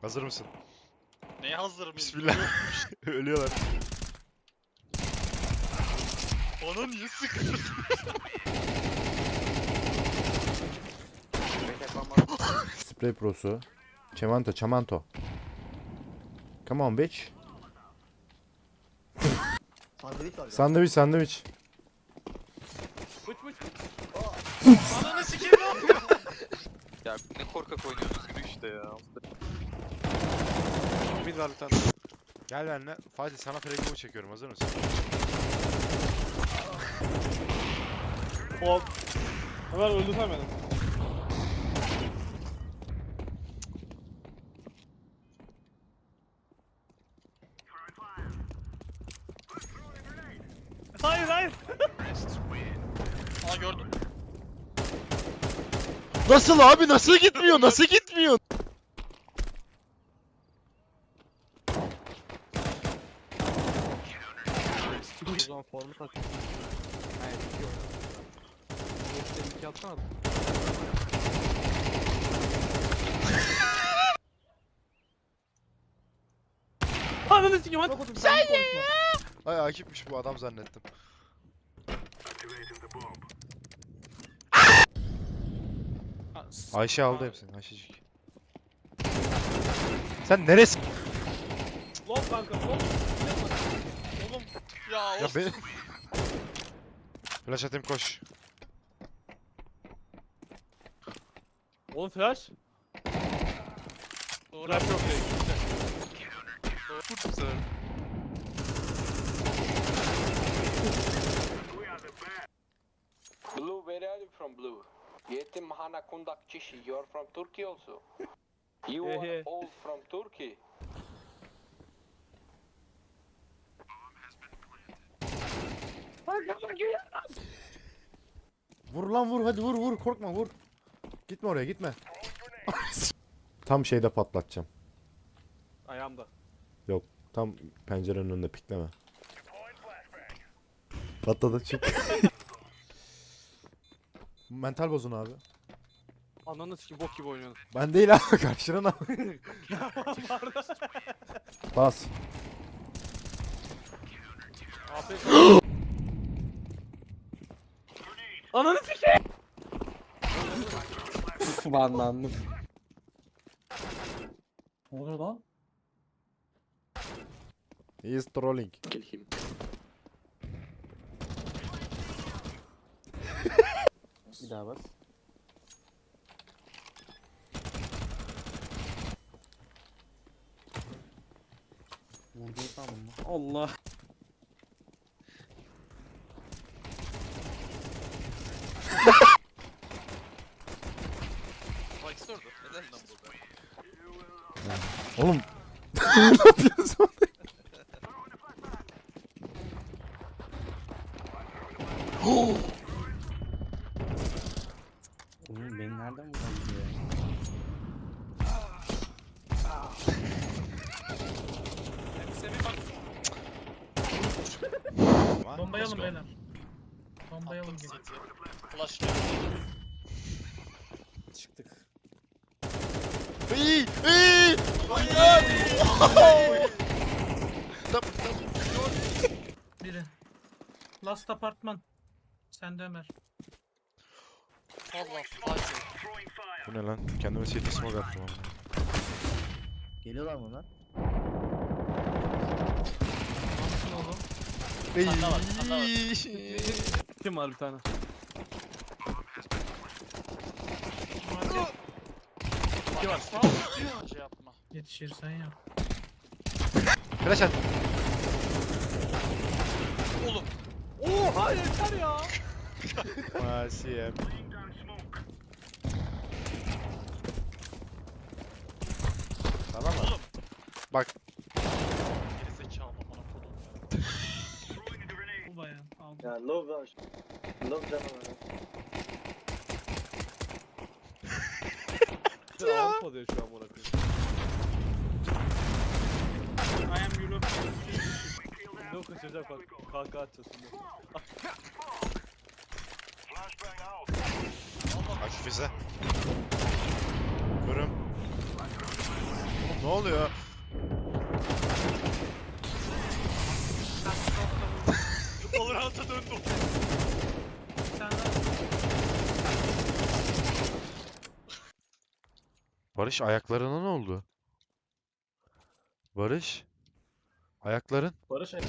Hazır mısın? Neye hazırım? Bismillah. Ölüyorlar. Bana niye sıkıyorsun? Spray prosu. Çemanto, çamanto. Come on bitch. Sandviç var. Sandviç, sandviç. Ananı sikeyim lan. Ya ne korkak oynuyorsunuz yürü işte ya. Mid var bir tane. Gel benimle. Fatih sana fragmanı çekiyorum. Hazır mısın? Hop. Ömer öldürsen beni. Hayır hayır. Aa gördüm. Nasıl abi? Nasıl gitmiyor? Nasıl gitmiyor? O tak. Hayır, iki oyna. Yoksa iki atsana. Ananı sikeyim hadi. Sen ye. Ay Akif'miş bu adam zannettim. Ayşe aldı hepsini. Ayşecik. Sen neresi? Lop kanka lop. Oğlum ya, Ya ben... Flash atayım koş. Oğlum flash. Doğru. Flash yok değil. Doğru. Vur bu sefer. Blue, where are you from, Blue? Yetim Hana Kundak Chishi, you're from Turkey also? You Yeah, are yeah. all from Turkey? Vur lan vur hadi vur vur korkma vur. Gitme oraya gitme. Tam şeyde patlatacağım. Ayağımda. Tam pencerenin önünde pikleme. Patladı çık. Mental bozun abi. Ananı sikeyim bok gibi oynuyorsun. Ben değil abi karşına ne Bas. APK. Ananı sikeyim. Banlandım. Ne oluyor lan? He is trolling. Kill him. Bir daha bas. Vurdu sandım mı? Allah. Bak işte orada. Neden lan burada? Oğlum. ne yapıyorsun? Oğlum beni nereden vurdun ya? Bombayalım beyler. Bombayalım gibi. City. Flash geldi. Çıktık. İyi, iyi. Biri. Last apartman. Sende Ömer. Allah Fatih. Bu ne lan? Kendime CT smoke attım ama. Geliyorlar mı lan? Nasıl oğlum? Sende var, sende var. İyi. Kim var bir tane? İki var. Şey yapma. Yetişirsen yap. Flash at. Oğlum. Oha yeter ya. Masiyem. Tamam mı? Oğlum. Bak. Gerizekalı amına kodum ya. Bu bayağı aldım. Ya love var. Love canavarı. Avrupa diyor şu an bana Europe. Ne kaçıracak bak. Kanka atacağız şimdi. Bize. Görüm. Ne oluyor? Döndüm. Bir tane daha. Barış ayaklarına ne oldu? Barış? Ayakların? Barış et.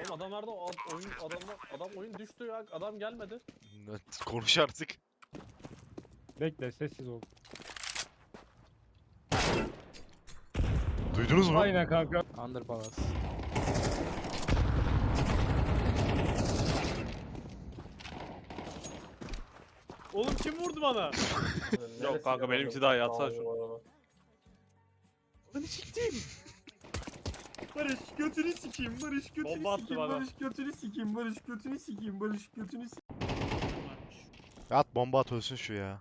Oğlum adam nerede? O ad- oyun adam adam oyun düştü ya. Adam gelmedi. Konuş artık. Bekle sessiz ol. Duydunuz mu? Aynen kanka. Underpass. Oğlum kim vurdu bana? Yok kanka benimki daha iyi atsana şunu. Beni siktim. Barış götünü sikeyim. Barış götünü Bomba attı sikeyim. bana. Barış götünü sikeyim. Barış götünü sikeyim. Barış götünü sikeyim. At bomba at ölsün şu ya.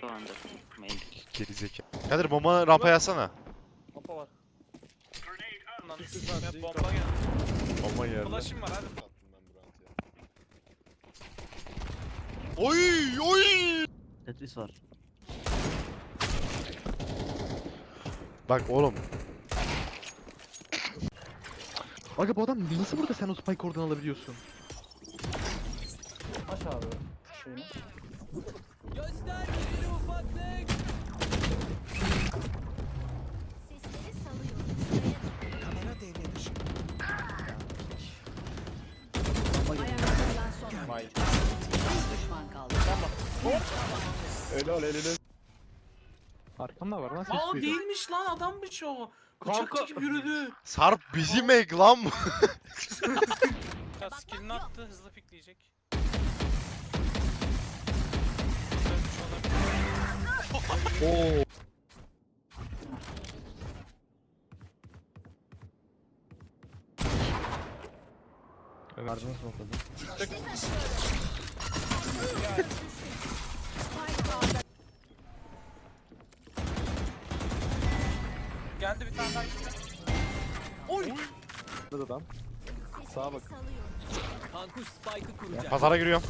Tamamdır. Main. Gerizekalı. Kadir bomba rampaya atsana. Rampa var. Lan s**eyim, zaten, bomba geldi. Bomba geldi. Flash'ım var hadi. Oy oy. Tetris var. Bak oğlum. Aga bu adam nasıl burada sen o spike oradan alabiliyorsun? Aç abi. Şeyini. Sesleri salıyorum. Ayakta kalan son. Vay. Bir düşman kaldı. Helal eline. Arkamda var lan ses Aa duydum. değilmiş lan adammış o. Bıçak Kanka- çekip yürüdü. Sarp bizim egg lan bu. Ya skillini attı hızlı pikleyecek. Harcını smokladım. Geldi bir tane daha üstüne. Burada adam. Sağa bak. Pazara giriyorum.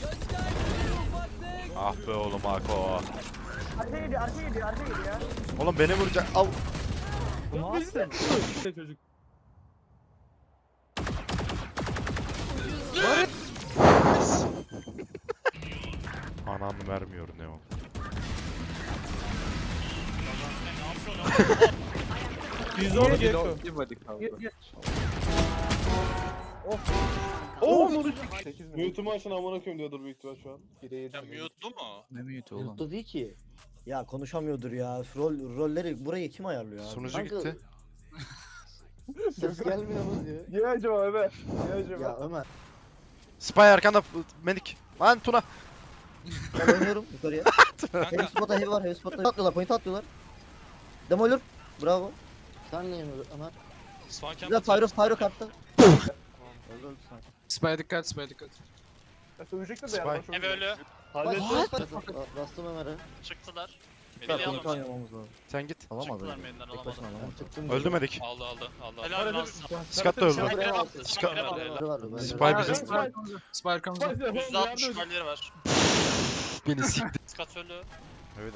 Ah be oğlum Ako. Arka gidiyor, arka gidiyor, arka gidiyor. Oğlum beni vuracak. Al. Nasıl? çocuk. Anam vermiyor ne o. Biz onu Geliyor. Girmedi kaldı. Oo mu? 8 Mute'umu açın amına koyayım diyordur büyük ihtimal şu an. Ya mute'lu mu? Ne mute oğlum? Mutlu değil ki. Ya konuşamıyordur ya. Rol, rolleri burayı kim ayarlıyor abi? Sunucu Kanka, gitti. Ses gelmiyor mu diyor. Niye acaba Ömer? Niye acaba? Ya Ömer. Spy arkanda medik. Lan Tuna. Ben oynuyorum yukarıya. heavy spot'a heavy var, heavy spot'a. Point atlıyorlar, point atlıyorlar. Demolur. Bravo. Sen ne yemiyorsun Ömer? Swanken Güzel Pyro, Pyro kattı. Öldü öldü sen. Spy'a dikkat, Spy'a dikkat. Sövecektir de yani, Spy. Ev ölü. Bak, Bastım Ömer'e. Çıktılar. Alamadı. oynamamız lazım. Sen git. Alamadı. Çıktılar benden Tek alamadı. başına alamadı. Çıktım. Öldü medik. Aldı aldı aldı. Helal sana. Skat da öldü. Helal olsun. Helal olsun. Spy var. Spy bizim. Spy arkamızda. %60 halleri var. Beni sikti. Skat ölü. Evet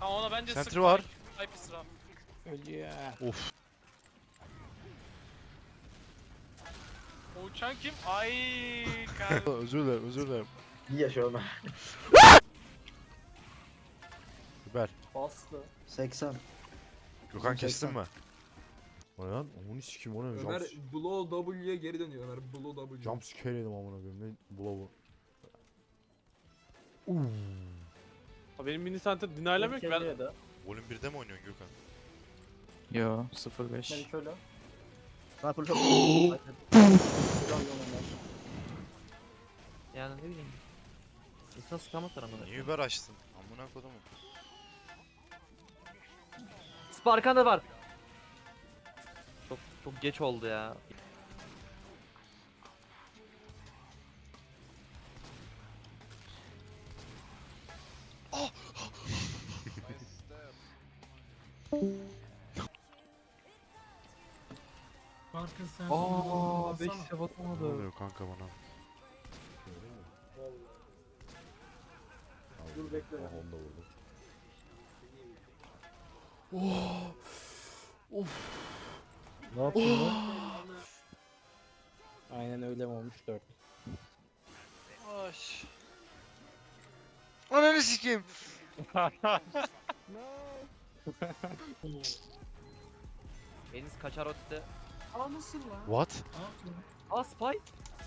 Ama ona bence Sentry var. Hype sıra. Of. O uçan kim? Ay kanka. özür dilerim özür dilerim. İyi yaşa Ömer. Süper. Bastı. 80. Gökhan kestin 80. mi? O ne lan? Onu sikeyim o ne? Ömer Blow W'ye geri dönüyor Ömer. Blow W. jump scare yedim amına koyayım. Ne blow'u. Uuu. Benim mini center dinaylamıyor ki ben. Volüm 1'de mi oynuyorsun Gökhan? Yo 05. Ben şöyle. Sniper çok. Yani ne bileyim. İnsan sıkamaz amına. Niye Uber açtın? Amına kodumu. Sparkan var. Çok çok geç oldu ya. Barkın sen Aa 5 5 sev Ne atamadı. oluyor kanka bana? Dur bekle. Aha onu da vurdum. Oh. Of. Ne yapıyorsun lan? Aynen öyle mi olmuş 4. Hoş. Ananı sikeyim. Enis kaçar ötte. Aa nasıl lan? What? Aa spy.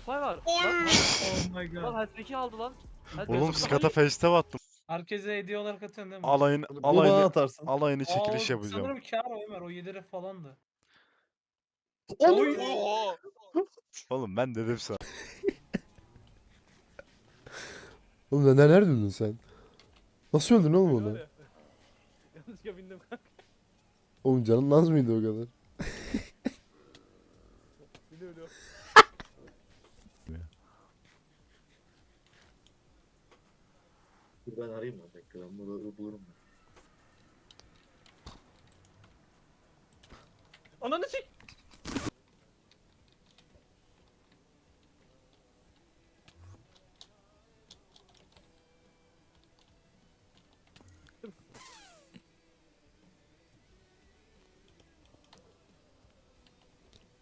Spy var. Oy! Oh my Lan god. hat aldı lan. Hat Oğlum skata face'te attım. Herkese hediye olarak atıyorsun değil mi? Alayın Bu bana alayını atarsın. alayını Aa, çekiliş o yapacağım. Sanırım kâr o Ömer o 7 lira falandı. Oy! Oha! Oğlum ben dedim sana. Oğlum sen nerede öldün sen? Nasıl öldün oğlum onu? Yanlışlıkla bindim kanka. Oğlum canın naz mıydı o kadar? Biliyor biliyor. Ben arayayım mı? Bekle ben bunu bulurum. Ananı sik.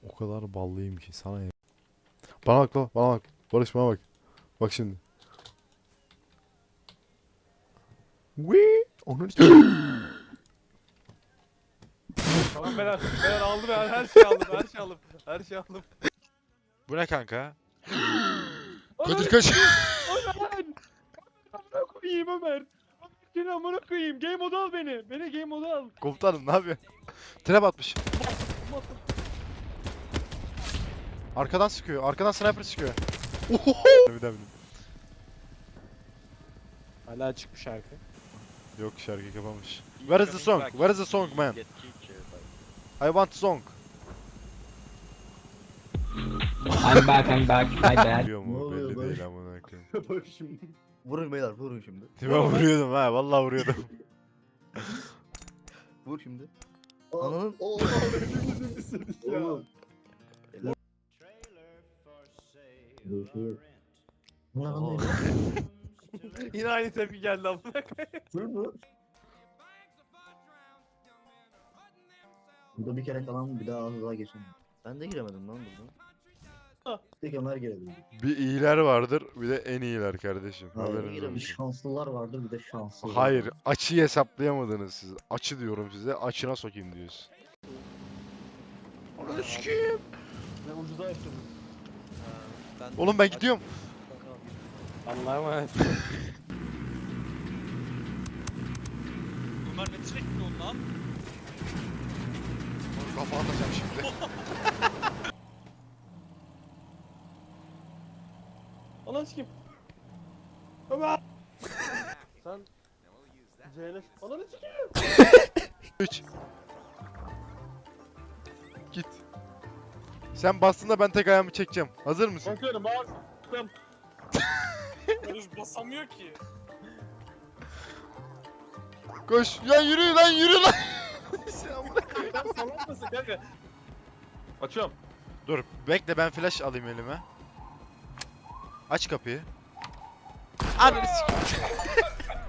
O kadar ballıyım ki sana ya. Bana bak lan bana bak. Barış bana bak. Bak şimdi. Onun Tamam ben, ben aldım ben her şeyi aldım her şeyi aldım. Her şeyi aldım. Bu ne kanka? Kadir kaç. Ömer! Amına koyayım Ömer. Seni amına koyayım. Game mode al beni. Beni game mode al. Komutanım ne yapıyor? Trap atmış. Arkadan sıkıyor. Arkadan sniper sıkıyor. Ohoho! Bir daha bir daha. Hala bir şarkı. Yok şarkı kapamış. Where is the song? Where is the song man? I want song. I'm back I'm back my bad. Biliyor Ne mu? oluyor Belli lan? değil amına koyayım. Bak şimdi. Vurun beyler vurun şimdi. Ben vuruyordum ha. Vallahi vuruyordum. Vur şimdi. Ananın. Oğlum. Oğlum. Yine aynı tepki geldi amına koyayım. Dur mu? Burada bir kere kalan bir daha daha geçemiyor. Ben de giremedim lan buradan. Tek Ömer girebildi. bir iyiler vardır, bir de en iyiler kardeşim. Hayır, Haberiniz bir olsun. şanslılar vardır bir de şanslılar. Hayır, açıyı hesaplayamadınız siz. Açı diyorum size, açına sokayım diyorsun. Ananı sikeyim. Ben ucuza açtım. Oğlum ben gidiyorum. Allah'a emanet. Ömer ne çilek mi lan? Kafa atacağım şimdi. Ananı sikeyim. Ömer. Sen CLS. Ananı sikeyim. 3. Git. Sen bastığında ben tek ayağımı çekeceğim. Hazır mısın? Bakıyorum bak. Barış basamıyor ki. Koş. Ya yürü lan yürü lan. Sen amına- Sen salak mısın kanka? Açıyorum. Dur bekle ben flash alayım elime. Aç kapıyı. Ananı sikeyim.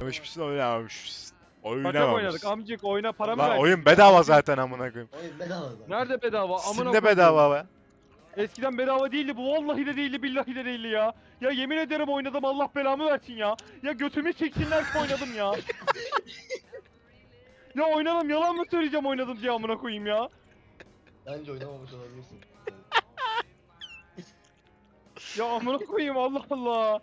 Oynamışsın oynamamışsın. Oynamamışsın. oynadık amcık oyna paramı Lan ver. oyun bedava zaten amına koyayım. Hayır bedava zaten. Nerede bedava? Amına Sizin de koyayım. bedava be. Eskiden bedava değildi bu vallahi de değildi billahi de değildi ya. Ya yemin ederim oynadım Allah belamı versin ya. Ya götümü çeksinler ki oynadım ya. ya oynadım yalan mı söyleyeceğim oynadım diye amına koyayım ya. Bence oynamamış olabilirsin. Ya amına koyayım Allah Allah.